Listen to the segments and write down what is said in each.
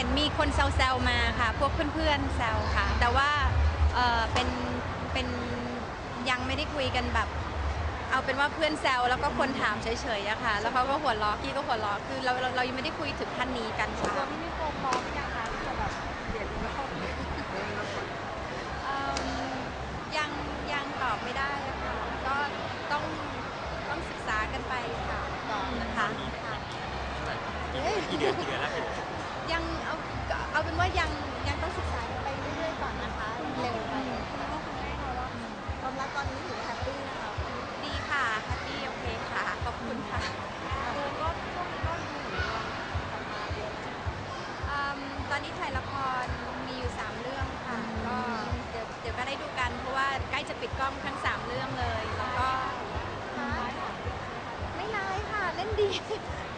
ห็นมีคนแซวๆมาค่ะ พวกเพื่อนๆแซวค่ะ แต่ว่าเออเป็นเป็นยังไม่ได้คุยกันแบบ เอาเป็นว่าเพื่อนแซวแล้วก็คนถามเฉยๆอะค่ะ แล้วเขาก็หัวล้อกี้ก็หัวล้อคือเราเราเรายังไม่ได้คุยถึงขั้นนี้กันค่ะ ตัวพี่นิโคพร้อมยังคะ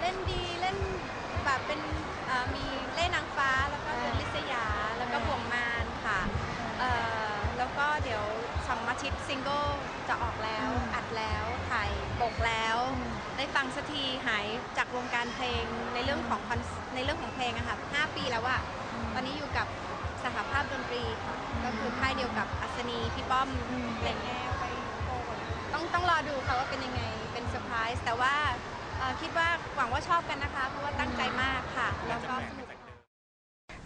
เล่นดีเล่นดีเล่นแบบเป็นเอ่อมีเล่นนางฟ้าแล้วก็เรือนลิษยาแล้วก็บ่วงมารค่ะเอ่อแล้วก็เดี๋ยวสองอาทิตย์ซิงเกิลจะออกแล้วอัดแล้วถ่ายปกแล้ว ได้ฟังสักทีหายจากวงการเพลงในเรื่องของคอนในเรื่องของเพลงอะค่ะ5ปีแล้วอะตอนนี้อยู่กับสหภาพดนตรีค่ะก็คือค่ายเดียวกับอัศนีพี่ป้อมอะไรเงี้ยไปโตกว่านั้นต้องต้องรอดูค่ะว่าเป็นยังไงเป็นเซอร์ไพรส์แต่ว่าเอ่อ คิดว่าหวังว่าชอบกันนะคะ เพราะว่าตั้งใจมากค่ะแล้วก็สนุก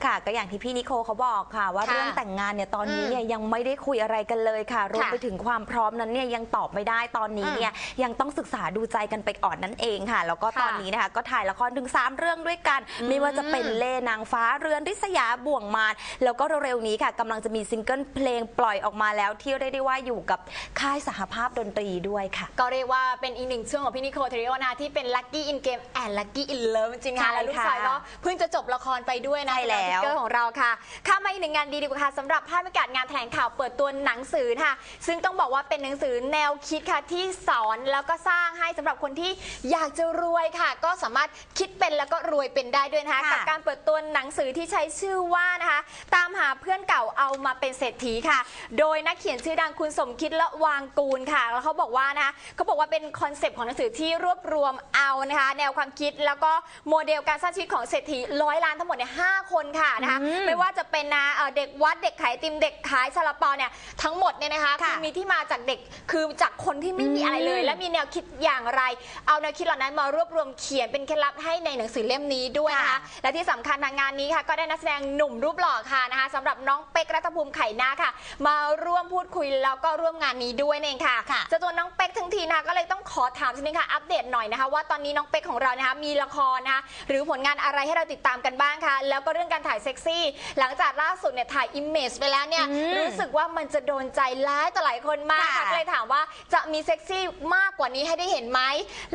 ค่ะก็อย่างที่พี่นิโคเขาบอกค่ะ ว่าค่ะเรื่องแต่งงานเนี่ยตอนนี้อืมเนี่ยยังไม่ได้คุยอะไรกันเลยค่ะรวมค่ะไปถึงความพร้อมนั้นเนี่ยยังตอบไม่ได้ตอนนี้เนี่ยยังต้องศึกษาดูใจกันไปก่อนนั่นเองค่ะ แล้วก็ค่ะตอนนี้นะคะก็ถ่ายละครถึง 3 เรื่องด้วยกัน ไม่ว่าจะเป็นเล่นางฟ้าเรือนริษยาบ่วงมารแล้วก็เร็วๆนี้ค่ะกำลังจะมีซิงเกิลเพลงปล่อยออกมาแล้วที่เรียกได้ว่าอยู่กับค่ายสหภาพดนตรีด้วยค่ะ ก็เรียกว่าเป็นอีกหนึ่งช่วงของพี่นิโคเทริโอนะที่เป็น Lucky in Game and Lucky in Love จริงๆใช่ค่ะแล้วลูกค่ะชายก็เพิ่งจะจบละครไปด้วยนะใช่แล้วสำหรับ Ticker ของเราค่ะข้ามมาอีกหนึ่งงานดีดีกว่าค่ะสำหรับภาพบรรยากาศงานแถลงข่าวเปิดตัวหนังสือค่ะ ซึ่งต้องบอกว่าเป็นหนังสือแนวคิดค่ะที่สอนแล้วก็สร้างให้สำหรับคนที่อยากจะรวยค่ะ ก็สามารถคิดเป็นแล้วก็รวยเป็นได้ด้วยนะคะค่ะกับการเปิดตัว หนังสือที่ใช้ชื่อว่านะคะ ตามหาเพื่อนเก่าเอามาเป็นเศรษฐีค่ะ โดยนักเขียนชื่อดังคุณสมคิดละวางกูลค่ะ แล้วเขาบอกว่านะคะเขาบอกว่าเป็นคอนเซปต์ของหนังสือที่รวบรวมเอานะคะ แนวความคิดแล้วก็โมเดลการสร้างชีวิตของเศรษฐีร้อยล้านทั้งหมดเนี่ยห้าคนค่ะนะคะไม่ว่าจะเป็นนะเอ่อเด็กวัดเด็กขายไอติมเด็กขายซาลาเปาเนี่ยทั้งหมดเนี่ยนะคะค่ะคือมีที่มาจากเด็กคือจากคนที่ไม่มีอะไรเลยและมีแนวคิดอย่างไร เอาแนวคิดเหล่านั้นมารวบรวมเขียนเป็นเคล็ดลับให้ในหนังสือเล่มนี้ด้วยนะคะ ค่ะ และที่สำคัญทางงานนี้ค่ะ ก็ได้นักแสดงหนุ่มรูปหล่อค่ะนะคะสำหรับน้องเป็กรัตภูมิไข่นาค่ะ มาร่วมพูดคุยแล้วก็ร่วมงานนี้ด้วยนั่นเองค่ะค่ะ เจะตัวน้องเป็กทั้งทีนะคะก็เลยต้องขอถามสักนิดค่ะอัปเดตหน่อยนะคะ ว่าตอนนี้น้องเป็กของเรานะคะมีละครนะคะหรือผลงานอะไรให้เราติดตามกันบ้างคะแล้วก็เรื่องการถ่ายเซ็กซี่ หลังจากล่าสุดเนี่ยถ่ายอิมเมจไปแล้วเนี่ยอืม รู้สึกว่ามันจะโดนใจหลายต่อหลายคนมากค่ะค่ะก็เลยถามว่าจะมีเซ็กซี่มากกว่านี้ให้ได้เห็นไหม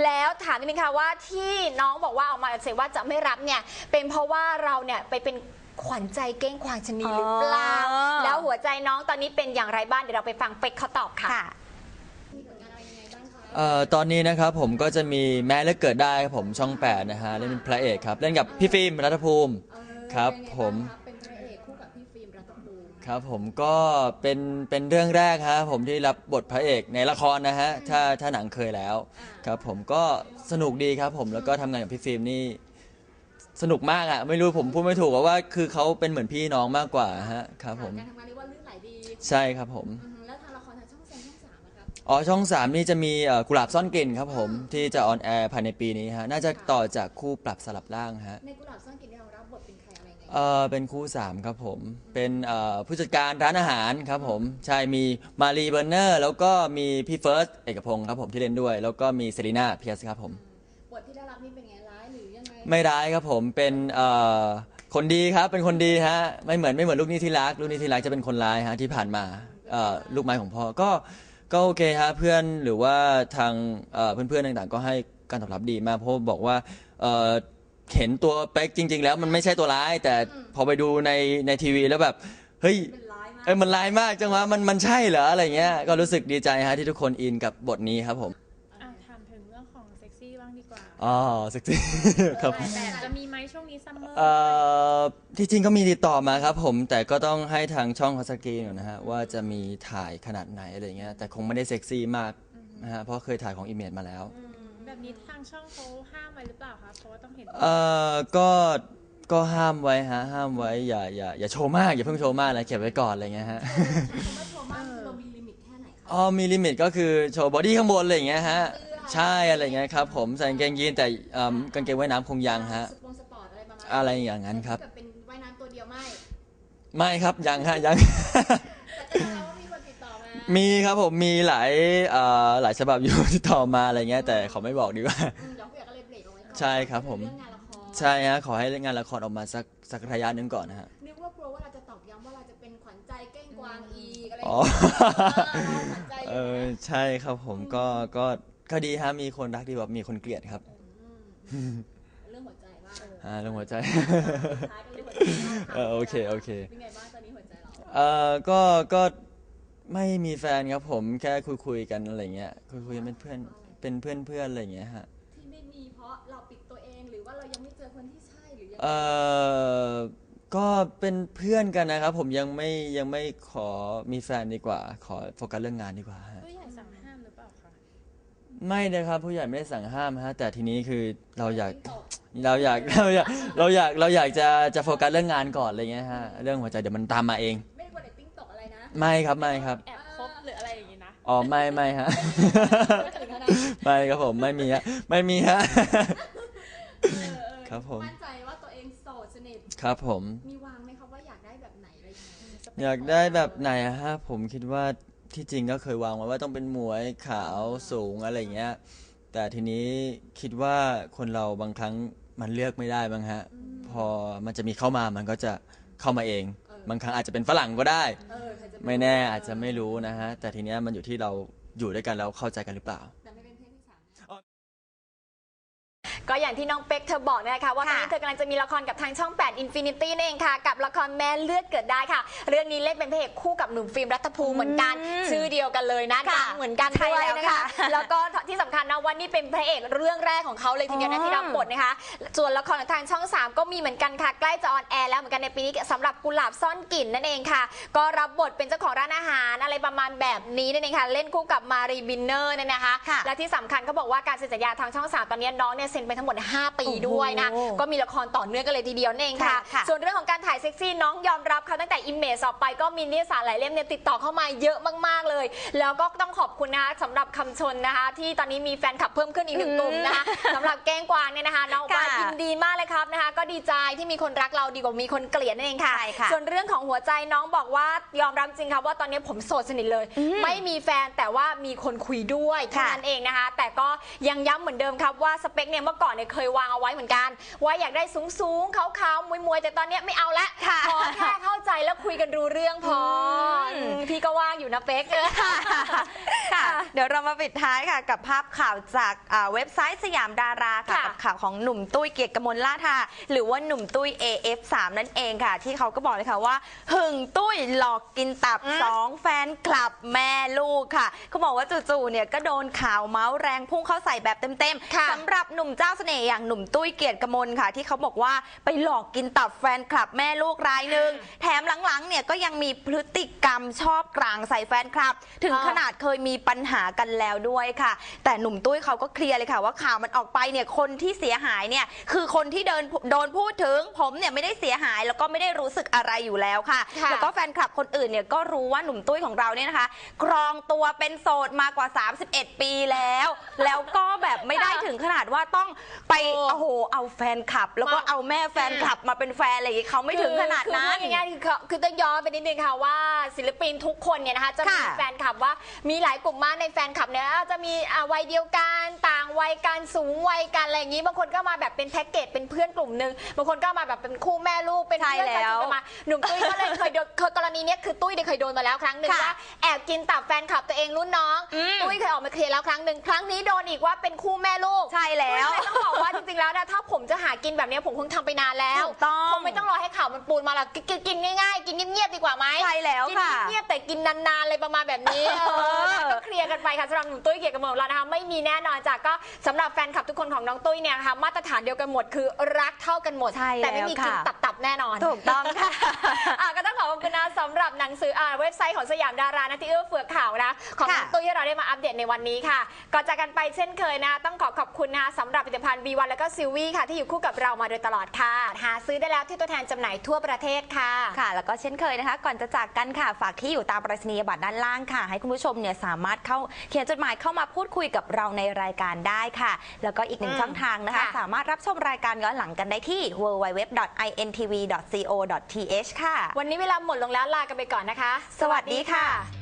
แล้วถามนิดนึงค่ะว่าที่น้องบอกว่าออกมาเสว่าจะไม่รับเนี่ย เป็นเพราะว่าเราเนี่ยไปเป็นขวัญใจเก้งขวางชะนีหรือเปล่า อ๋อ แล้วหัวใจน้องตอนนี้เป็นอย่างไรบ้างเดี๋ยวเราไปฟังเป็กเขาตอบค่ะ ค่ะ เอ่อตอนนี้นะครับผมก็จะมีแม้เลือกเกิดได้ครับผมช่อง 8 นะฮะเล่นเป็นพระเอกครับ เล่นกับพี่ฟิล์มรัฐภูมิครับผม ครับผมก็เป็นเป็นเรื่องแรกฮะผมที่รับบทพระเอกในละครนะฮะถ้าถ้าหนังเคยแล้วครับผมก็สนุกดีครับผมแล้วก็ทำงานกับพี่ฟิล์มนี่สนุกมากอะไม่รู้ผมพูดไม่ถูกอะว่าคือเขาเป็นเหมือนพี่น้องมากกว่าฮะครับผมการทำงานเรียกว่าลื่นไหลดีใช่ครับผม อือฮึแล้วทางละครทางช่องแซมช่องสามนะครับอ๋อช่อง3นี่จะมีเอ่อกุหลาบซ่อนกลิ่นครับผมที่จะออนแอร์ภายในปีนี้ฮะน่าจะต่อจากคู่ปรับสลับร่างฮะในกุหลาบซ่อนกลิ่นที่เรา เออเป็นคู่3ครับผม เป็นเอ่อผู้จัดการร้านอาหารครับผม ใช่ มีมารีเบอร์เนอร์ แล้วก็มีพี่เฟิร์สเอกพงศ์ครับผมที่เล่นด้วย แล้วก็มีเซรีน่าเพียสครับผม บทที่ได้รับนี่เป็นไงร้ายหรือยังไงไม่ร้ายครับผม เป็นเอ่อคนดีครับ เป็นคนดีฮะ ไม่เหมือนไม่เหมือนลูกหนี้ที่รัก ลูกหนี้ที่รักจะเป็นคนร้ายฮะที่ผ่านมาเอ่อลูกไม้ของพ่อ ก็ ก็โอเคฮะเพื่อนหรือว่าทางเอ่อเพื่อนๆต่างๆ ก็ให้การตอบรับดีมาก เพราะบอกว่าเอ่อ เห็นตัวเป๊กจริง ๆ แล้วมันไม่ใช่ตัวร้าย แต่พอไปดูในในทีวีแล้วแบบเฮ้ยเป็นร้ายมาก เอ้ยมันร้ายมากจังวะมันมันใช่เหรออะไรเงี้ยก็รู้สึกดีใจฮะที่ทุกคนอินกับบทนี้ครับผมอะถามถึงเรื่องของเซ็กซี่บ้างดีกว่าอ๋อเซ็กซี่ครับแบบจะมีไหมช่วงนี้ซัมเมอร์เอ่อที่จริงก็มีติดต่อมาครับผมแต่ก็ต้องให้ทางช่องเขาสกรีนก่อนนะฮะว่าจะมีถ่ายขนาดไหนอะไรเงี้ยแต่คงไม่ได้เซ็กซี่มากนะฮะเพราะเคยถ่ายของอิมเมจมาแล้ว แบบนี้ทางช่องเขาห้ามไว้หรือเปล่าคะเพราะว่าต้องเห็นเอ่อก็ก็ห้ามไว้ฮะห้ามไว้อย่าอย่าอย่าโชว์มากอย่าเพิ่งโชว์มากอะไรเก็บไว้ก่อนอะไรเงี้ยฮะว่าโชว์มากคือเรามีลิมิตแค่ไหนคะอ๋อมีลิมิตก็คือโชว์บอดี้ข้างบนอะไรอย่างเงี้ยฮะใช่อะไรเงี้ยครับผมใส่กางเกงยีนแต่เอิ่มกางเกงว่ายน้ำคงยังฮะ สปงสปอร์ตอะไรประมาณอะไรอย่างนั้นครับ แต่ถ้าเกิดเป็นว่ายน้ำตัวเดียวไม่ ไม่ครับยังฮะยัง มามีครับผมมีหลายเอ่อหลายฉบับอยู่ ที่ต่อมาอะไรเงี้ยแต่เขาไม่บอกดีกว่าอืมเดี๋ยวผู้ใหญ่ก็เลยเบรกเอาไว้ก่อนใช่ครับผม เรื่องงานละครใช่ฮะขอให้งานละครออกมาสักสักระยะหนึงก่อนนะฮะ นึกว่ากลัวว่าเราจะตอกย้ำว่าเราจะเป็นขวัญใจเก้งกวางอีกอะไรอ๋อเราขวัญใจเออยู่อนะใช่ครับผมก็ก็ก็ดีฮะมีคนรักดีแบบมีคนเกลียดครับเรื่องหัวใจบ้างอ่าเรื่องหัวใจท้ายกันเรื่องหัวใจบ้างเออโอเคโอเค เป็นไงบ้างตอนนี้หัวใจเรา เอ่อก็ก็ ไม่มีแฟนครับผมแค่คุยคุยๆกันอะไรเงี้ยคุยคุยๆเป็นเพื่อนเป็นเพื่อนเพื่อนอะไรเงี้ยฮะที่ไม่มีเพราะเราปิดตัวเองหรือว่าเรายังไม่เจอคนที่ใช่หรือยังไงเอ่อก็เป็นเพื่อนกันนะครับ ผมยังไม่ยังไม่ขอมีแฟนดีกว่า ขอโฟกัสเรื่องงานดีกว่าฮะ ผู้ใหญ่สั่งห้ามหรือเปล่าคะ ไม่นะครับผู้ใหญ่ไม่ได้สั่งห้ามฮะแต่ทีนี้คือเราอยากเราอยากเราอยากเราอยากเราอยากจะจะโฟกัสเรื่องงานก่อนอะไรเงี้ยฮะเรื่องหัวใจเดี๋ยวมันตามมาเองไม่ได้กลัวเรตติ้งตกอะ ไรนะไม่ครับไม่ครับ แอบคบหรืออะไรอย่างงี้นะอ๋อไม่ไม่ฮะ ไม่ถึงขนาดนั้นไม่ครับผมไม่มีฮะไม่มีฮะ เออเออครับผม มั่นใจว่าตัวเองโสดสนิท ครับผม มีวางไหมครับว่าอยากได้แบบไหนอะไรยังไงอยากได้แบบไหนอะฮะผมคิดว่าที่จริงก็เคยวางไว้ว่าต้องเป็นหมวยขาวสูงอะไรเงี้ย แต่ทีนี้คิดว่าคนเราบางครั้งมันเลือกไม่ได้บ้างฮะ พอมันจะมีเข้ามามันก็จะเข้ามาเอง บางครั้งอาจจะเป็นฝรั่งก็ได้เออใครจะไม่แน่อาจจะไม่รู้นะฮะแต่ทีเนี้ยมันอยู่ที่เราอยู่ด้วยกันแล้วเข้าใจกันหรือเปล่า ก็อย่างที่น้องเป๊กเธอบอกนะคะว่าตอนนี้ค่ะเธอกำลังจะมีละครกับทางช่อง 8 Infinity นั่นเองค่ะ กับละครแม่เลือดเกิดได้ค่ะ เรื่องนี้เล่นเป็นพระเอกคู่กับหนุ่มฟิล์มรัฐภูมิเหมือนกันอืมชื่อเดียวกันเลยนะค่ะดังเหมือนกันใช่ด้วยแล้วนะคะค่ะแล้วก็ที่สำคัญนะว่านี่เป็นพระเอกเรื่องแรกของเขาเลยทีเดียวนะอืมที่รับบทนะคะ ส่วนละครของทางช่อง 3 ก็มีเหมือนกันค่ะ ใกล้จะออนแอร์แล้วเหมือนกันในปีนี้สำหรับกุหลาบซ่อนกลิ่นนั่นเองค่ะ ก็รับบทเป็นเจ้าของร้านอาหารอะไรประมาณแบบนี้นั่นเองค่ะเล่นคู่กับมารีบินเนอร์เนี่ยนะคะค่ะและที่สำคัญเขาบอกว่าการเซ็นสัญญาทางช่อง 3 ตอนนี้น้องเนี่ยเซ็นไปทั้งหมด 5 ปีด้วยนะโอ้โหก็มีละครต่อเนื่องกันเลยทีเดียวนั่นเองค่ะ ค่ะ ส่วนเรื่องของการถ่ายเซ็กซี่น้องยอมรับค่ะตั้งแต่อิมเมจออกไปก็มีนิตยสารหลายเล่มเนี่ยติดต่อเข้ามาเยอะมากๆเลย แล้วก็ต้องขอบคุณนะคะสำหรับคำชนนะคะ ที่ตอนนี้มีแฟนคลับเพิ่มขึ้นอีกหนึ่งกลุ่มนะคะสำหรับแก้งกวางเนี่ยนะคะน้องบอกว่าค่ะยินดีมากเลยครับนะคะ ก็ดีใจที่มีคนรักเราดีกว่ามีคนเกลียดนั่นเองค่ะ ใช่ค่ะส่วนเรื่องของหัวใจน้องบอกว่ายอมรับจริงค่ะว่าตอนนี้ผมโสดสนิทเลยไม่มีแฟนแต่ว่ามีคนคุยด้วยเท่าค่ะ นั้นเองนะคะ แต่ก็ยังย้ำเหมือนเดิมครับว่าสเปคเนี่ยเมื่อก่อนเนี่ยเคยวางเอาไว้เหมือนกัน ว่าอยากได้สูงสูงๆขาวๆมวยๆแต่ตอนเนี้ยไม่เอาละค่ะ ขอแค่เข้าใจแล้วคุยกันรู้เรื่องพออม พี่ก็ว่างอยู่นะเป๊ก ค่ะ เดี๋ยวเรามาปิดท้ายค่ะ กับภาพข่าวจากอ่าเว็บไซต์สยามดาราค่ะค่ะกับข่าวของหนุ่มตุ้ยเกียรติกมลล่าทาหรือว่าหนุ่มตุ้ย AF3 นั่นเองค่ะ ที่เขาก็บอกเลยค่ะว่า หึงตุ้ยหลอกกินตับสองแฟนคลับแม่ลูกค่ะ เขาบอกว่าจู่ๆเนี่ยก็โดนข่าวเมาส์แรงพุ่งเข้าใส่แบบเต็มค่ะ ๆสำหรับหนุ่มเจ้าเสน่ห์อย่างหนุ่มตุ้ยเกียรติกมลค่ะ ที่เขาบอกว่าไปหลอกกินตับแฟนคลับแม่ลูกรายหนึ่งแถมหลังๆเนี่ยก็ยังมีพฤติกรรมชอบกลางใส่แฟนคลับ ถึงอ่าขนาดเคยมีปัญหากันแล้วด้วยค่ะ แต่หนุ่มตุ้ยเขาก็เคลียร์เลยค่ะ ว่าข่าวมันออกไปเนี่ยคนที่เสียหายเนี่ยคือคนที่เดินโดนพูดถึงผมเนี่ยไม่ได้เสียหายแล้วก็ไม่ได้รู้สึกอะไรอยู่แล้วค่ะค่ะแล้วก็แฟนคลับคนอื่นเนี่ยก็รู้ว่าหนุ่มตุ้ยของเราเนี่ยนะคะครองตัวเป็นโสดมากว่า 31 ปีแล้ว แล้วก็แบบไม่ได้ถึงขนาดว่าต้องไปโอ้โอ้โหเอาแฟนคลับ แล้วก็มา เอาแม่แฟนคลับมาเป็นแฟนอะไรอย่างงี้เขาไม่ถึงขนาดนั้น คือพูดง่ายๆคือเขาคือต้องย้อนไปนิดนึงค่ะว่าศิลปินทุกคนเนี่ยนะคะจะมีค่ะแฟนคลับว่ามีหลายกลุ่มมากในแฟนคลับเนี่ยจะมีอ่าวัยเดียวกันต่างวัยกันสูงวัยกันอะไรอย่างนี้บางคนก็มาแบบเป็นแพ็กเกจเป็นเพื่อนกลุ่มหนึ่งบางคนก็มาแบบเป็นคู่แม่ลูกเป็นใช่เพื่อนสนิทแล้วกันมาหนุ่มตุ้ยก็เลยเคยโดนเคยกรณีเนี้ยคือตุ้ยเนี่ยเคยโดนมาแล้วครั้งหนึ่งค่ะว่าแอบกินตับแฟนคลับตัวเองรุ่นน้องอืม ตุ้ยเคยออกมาเคลียร์แล้วครั้งหนึ่งครั้งนี้โดนอีกว่าเป็นคู่แม่ลูก ใช่แล้ว ไม่ต้องบอกว่าจริงๆแล้วนะถ้าผมจะหากินแบบเนี้ยผมคงทำไปนานแล้วถูกต้องคงไม่ต้องรอให้ข่าวมันปูนมาหรอกกินกินกินง่ายๆ กินเงียบๆดีกว่าไหมใช่แล้วกินค่ะ เงียบๆแต่กินนานๆเลยประมาณแบบนี้เออนะก็เคลียร์กันไปค่ะสำหรับหนุ่มตุ้ยเกียรติกำเนิดเรานะคะไม่มีแน่นอนจากก็สำหรับแฟนคลับทุกคนของน้องตุ้ยเนี่ยนะคะมาตรฐานเดียวกันหมดคือรักเท่ากันหมด ใช่แต่ไม่มีแล้วกินค่ะ ตับๆแน่นอน ถูกต้องค่ะ อะก็ต้องขอขอบคุณนะสำหรับหนังสืออ่าเว็บไซต์ของสยามดารานะที่เอื้อเฟื้อข่าวนะของค่ะ น้องตุ้ยที่เราได้มาอัปเดตในวันนี้ค่ะก่อนจากกันไปเช่นเคยนะ ต้องขอขอบคุณนะสำหรับผลิตภัณฑ์ B1 แล้วก็ก็ซิลวี่ค่ะ ที่อยู่คู่กับเรามาโดยตลอดค่ะ หาซื้อได้แล้วที่ตัวแทนจำหน่ายทั่วประเทศค่ะ ค่ะ แล้วก็เช่นเคยนะคะ ก่อนจะจากกันค่ะ ฝากที่อยู่ตามประษณียบัตรด้านล่างค่ะ ให้คุณผู้ชมเนี่ยสามารถเข้าเขียนจดหมายเข้ามาพูดคุยกับเราในรายการได้ค่ะ แล้วก็อีกหนึ่งอืมช่องทางนะคะ ค่ะ สามารถรับชมรายการย้อนหลังกันได้ที่ www.intv.co.th ค่ะ วันนี้เวลาหมดลงแล้วลากันไปก่อนนะคะ สวัสดีค่ะ